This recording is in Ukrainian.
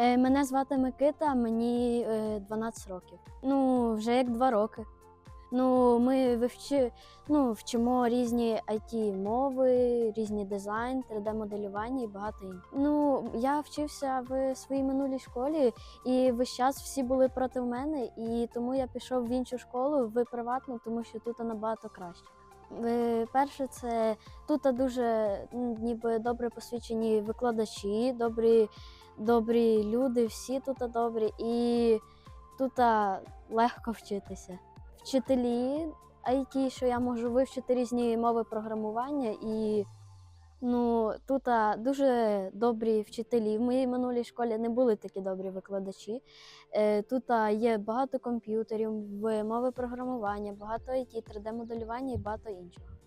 Е, Мене звати Микита, мені е, 12 років. Ну, вже як два роки. Ну, ми вивчи, ну, вчимо різні it мови, різні дизайн, 3D-моделювання і багато інших. Ну, я вчився в своїй минулій школі, і весь час всі були проти мене, і тому я пішов в іншу школу, в приватну, тому що тут набагато краще. Е, Перше, це тут дуже ніби добре посвідчені викладачі, добрі, добрі люди, всі тут добрі, і тут легко вчитися. Вчителі IT, що я можу вивчити різні мови програмування, і ну, тут дуже добрі вчителі. В моїй минулій школі не були такі добрі викладачі. Е, Тут є багато комп'ютерів, мови програмування, багато IT, 3D-моделювання і багато іншого.